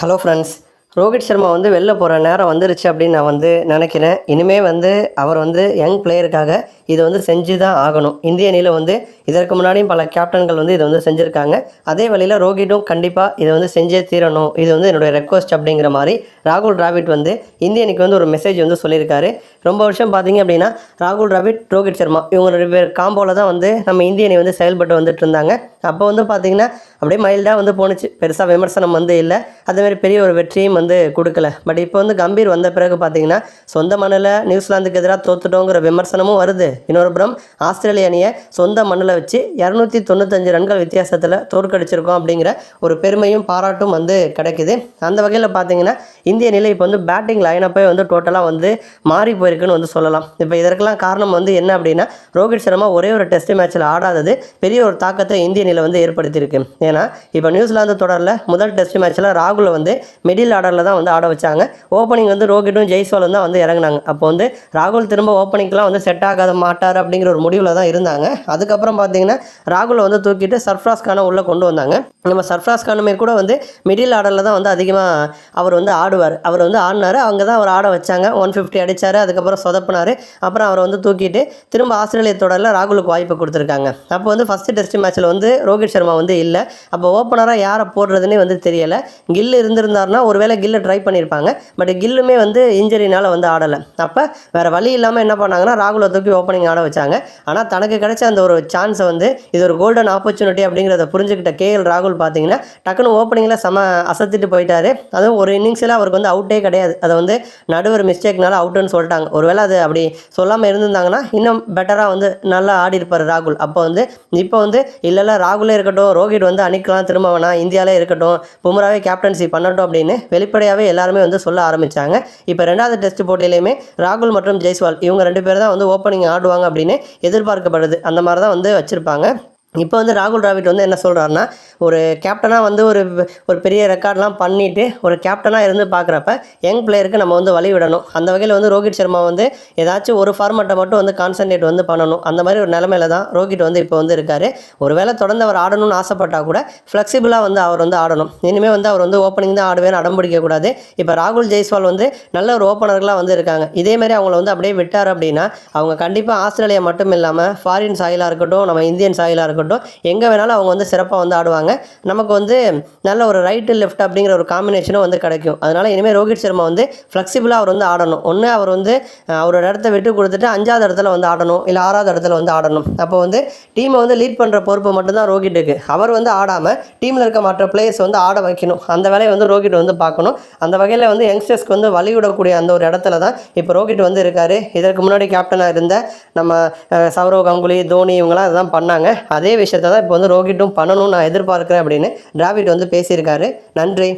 Hello friends Rohit Sharma வந்து வெளில போகிற நேரம் வந்துருச்சு அப்படின்னு நான் வந்து நினைக்கிறேன். இனிமேல் வந்து அவர் வந்து யங் பிளேயருக்காக இதை வந்து செஞ்சு தான் ஆகணும். இந்திய அணியில் வந்து இதற்கு முன்னாடியும் பல கேப்டன்கள் வந்து இதை வந்து செஞ்சுருக்காங்க. அதே வழியில் ரோஹிட்டும் கண்டிப்பாக இதை வந்து செஞ்சே தீரணும். இது வந்து என்னுடைய ரெக்வஸ்ட் அப்படிங்கிற மாதிரி ராகுல் டிராவிட் வந்து இந்திய அணிக்கு வந்து ஒரு மெசேஜ் வந்து சொல்லியிருக்காரு. ரொம்ப வருஷம் பார்த்தீங்க அப்படின்னா ராகுல் டிராவிட் ரோஹித் சர்மா இவங்க ரெண்டு பேர் காம்போவில் தான் வந்து நம்ம இந்திய அணி வந்து செயல்பட்டு வந்துட்டு இருந்தாங்க. அப்போ வந்து பார்த்திங்கன்னா அப்படியே மைல்டாக வந்து போணுச்சு. பெருசாக விமர்சனம் வந்து இல்லை. அதேமாதிரி பெரிய ஒரு வெற்றியும் வந்து கொடுக்கல. பட் இப்போ வந்து கம்பீர் வந்த பிறகு பார்த்தீங்கன்னா சொந்த மண்ணில் நியூசிலாந்துக்கு எதிராக தோத்துட்டோங்கிற விமர்சனமும் வருது. இன்னொரு புறம் ஆஸ்திரேலிய அணியை சொந்த மண்ணில் வச்சு இரநூத்தி தொண்ணூத்தஞ்சு ரன்கள் வித்தியாசத்தில் தோற்கடிச்சிருக்கோம் அப்படிங்கிற ஒரு பெருமையும் பாராட்டும் வந்து கிடைக்குது. அந்த வகையில் பார்த்திங்கன்னா இந்திய நிலை இப்போ வந்து பேட்டிங் லைனப்பே வந்து டோட்டலாக வந்து மாறி போயிருக்குன்னு வந்து சொல்லலாம். இப்போ இதற்கெல்லாம் காரணம் வந்து என்ன அப்படின்னா ரோஹித் சர்மா ஒரே ஒரு டெஸ்ட் மேட்ச்சில் ஆடாதது பெரிய ஒரு தாக்கத்தை இந்திய அணியில் வந்து ஏற்படுத்தியிருக்கு. ஏன்னா இப்போ நியூசிலாந்து தொடரில் முதல் டெஸ்ட் மேட்ச்சில் ராகுலை வந்து மிடில் ஆர்டரில் தான் வந்து ஆட வச்சாங்க. ஓப்பனிங் வந்து ரோஹிட்டும் ஜெய்ஸ்வாலும் தான் வந்து இறங்குனாங்க. அப்போ வந்து ராகுல் திரும்ப ஓப்பனிங்லாம் வந்து செட் ஆகாத மாட்டார் அப்படிங்கிற ஒரு முடிவில் தான் இருந்தாங்க. அதுக்கப்புறம் பார்த்தீங்கன்னா ராகுலை வந்து தூக்கிட்டு சர்ஃப்ராஸ் கானை உள்ளே கொண்டு வந்தாங்க. நம்ம சர்ஃப்ராஸ் கானுமே கூட வந்து மிடில் ஆர்டரில் தான் வந்து அதிகமாக அவர் வந்து ஆடுவார். அவர் வந்து ஆடினார். அவங்க தான் அவர் ஆட வச்சாங்க. ஒன் ஃபிஃப்டி அடித்தார் அதுக்கப்புறம் சொதப்பினார். அப்புறம் அவரை வந்து தூக்கிட்டு திரும்ப ஆஸ்திரேலிய தொடரில் ராகுலுக்கு வாய்ப்பு கொடுத்துருக்காங்க. அப்போ வந்து ஃபஸ்ட்டு டெஸ்ட் மேட்ச்சில் வந்து ரோஹித் சர்மா வந்து இல்லை. அப்போ ஓப்பனராக யாரை போடுறதுன்னே வந்து தெரியலை. கில்லு இருந்திருந்தாருன்னா ஒருவேளை கில்லு ட்ரை பண்ணியிருப்பாங்க பட் கில்லுமே வந்து இன்ஜரினால் வந்து ஆடலை. அப்போ வேறு வழி இல்லாமல் என்ன பண்ணாங்கன்னா ராகுலை தூக்கி ஓப்பனிங் ஆட வச்சாங்க. ஆனால் தனக்கு கிடைச்ச அந்த ஒரு சான்ஸை வந்து இது ஒரு கோல்டன் ஆப்பர்ச்சுனிட்டி அப்படிங்கிறத புரிஞ்சுக்கிட்ட கேஎல் ராகுல் பார்த்தீங்கன்னா டக்குன்னு ஓப்பனிங்கில் செம அசத்திட்டு போயிட்டாரு. அதுவும் ஒரு இன்னிங்ஸில் அவருக்கு வந்து அவுட்டே கிடையாது. அதை வந்து நடுவர் மிஸ்டேக்னால அவுட்டுன்னு சொல்லிட்டாங்க. ஒருவேளை அது அப்படி சொல்லாமல் இருந்திருந்தாங்கன்னா இன்னும் பெட்டராக வந்து நல்லா ஆடி இருப்பார் ராகுல். அப்போ வந்து இப்போ வந்து இல்லைல்ல ராகுலே இருக்கட்டும் ரோஹித் வந்து அணிக்கலாம் திரும்ப வேணாம் இந்தியாவிலே இருக்கட்டும் பும்ராவே கேப்டன்சி பண்ணட்டும் அப்படின்னு வெளிப்படையாகவே எல்லாருமே வந்து சொல்ல ஆரம்பித்தாங்க இப்போ ரெண்டாவது டெஸ்ட் போட்டியிலையுமே ராகுல் மற்றும் ஜெய்ஸ்வால் இவங்க ரெண்டு பேர் தான் வந்து ஓப்பனிங் ஆடுவாங்க அப்படின்னு எதிர்பார்க்கப்படுது. அந்த மாதிரி தான் வந்து வச்சுருப்பாங்க. இப்போ வந்து ராகுல் டிராவிட் வந்து என்ன சொல்கிறாருன்னா ஒரு கேப்டனாக வந்து ஒரு ஒரு பெரிய ரெக்கார்ட்லாம் பண்ணிவிட்டு ஒரு கேப்டனாக இருந்து பார்க்குறப்ப யங் பிளேயருக்கு நம்ம வந்து வழி விடணும் அந்த வகையில் வந்து ரோஹித் சர்மா வந்து ஏதாச்சும் ஒரு ஃபார்மட்டை மட்டும் வந்து கான்சன்ட்ரேட் வந்து பண்ணணும். அந்த மாதிரி ஒரு நிலமையில தான் ரோஹித் வந்து இப்போ வந்து இருக்கார். ஒருவேளை தொடர்ந்து அவர் ஆடணும்னு ஆசைப்பட்டால் கூட ஃப்ளெக்சிபிளாக வந்து அவர் வந்து ஆடணும். இனிமேல் வந்து அவர் வந்து ஓப்பனிங் தான் ஆடுவேன்னு அடம் பிடிக்கக்கூடாது இப்போ ராகுல் ஜெய்ஸ்வால் வந்து நல்ல ஒரு ஓப்பனர்களாக வந்து இருக்காங்க. இதேமாதிரி அவங்கள வந்து அப்படியே விட்டார் அப்படின்னா அவங்க கண்டிப்பாக ஆஸ்திரேலியா மட்டும் இல்லாமல் ஃபாரின் சாயிலாக இருக்கட்டும் நம்ம இந்தியன் சாயிலாக இருக்கட்டும் எங்கே வேணாலும் அவங்க வந்து சிறப்பாக வந்து ஆடுவாங்க. நமக்கு வந்து நல்ல ஒரு ரைட்டு லெஃப்ட் அப்படிங்கிற ஒரு காம்பினேஷனும் வந்து கிடைக்கும். அதனால் இனிமேல் ரோஹித் சர்மா வந்து ஃப்ளெக்சிபிளாக அவர் வந்து ஆடணும். ஒன்று அவர் வந்து அவரோட இடத்த விட்டு கொடுத்துட்டு அஞ்சாவது இடத்துல வந்து ஆடணும். இல்லை ஆறாவது இடத்துல வந்து ஆடணும். அப்போ வந்து டீமை வந்து லீட் பண்ணுற பொறுப்பு மட்டும்தான் ரோஹிட்டுக்கு அவர் வந்து ஆடாமல் டீமில் இருக்க மற்ற பிளேயர்ஸ் வந்து ஆட வைக்கணும். அந்த வேலையை வந்து ரோஹித் வந்து பார்க்கணும். அந்த வகையில் வந்து யங்ஸ்டர்ஸ்க்கு வந்து வழிவிடக்கூடிய அந்த ஒரு இடத்துல தான் இப்போ ரோஹித் வந்து இருக்கார். இதற்கு முன்னாடி கேப்டனாக இருந்த நம்ம சௌரவ் கங்குலி தோனி இவங்களாம் இதெல்லாம் பண்ணாங்க. அதே விஷயத்தை தான் இப்போ வந்து ரோஹிட்டும் பண்ணணும்னு நான் எதிர்பார்க்குறேன் அப்படின்னு டிராவிட் வந்து பேசியிருக்காரு. நன்றி.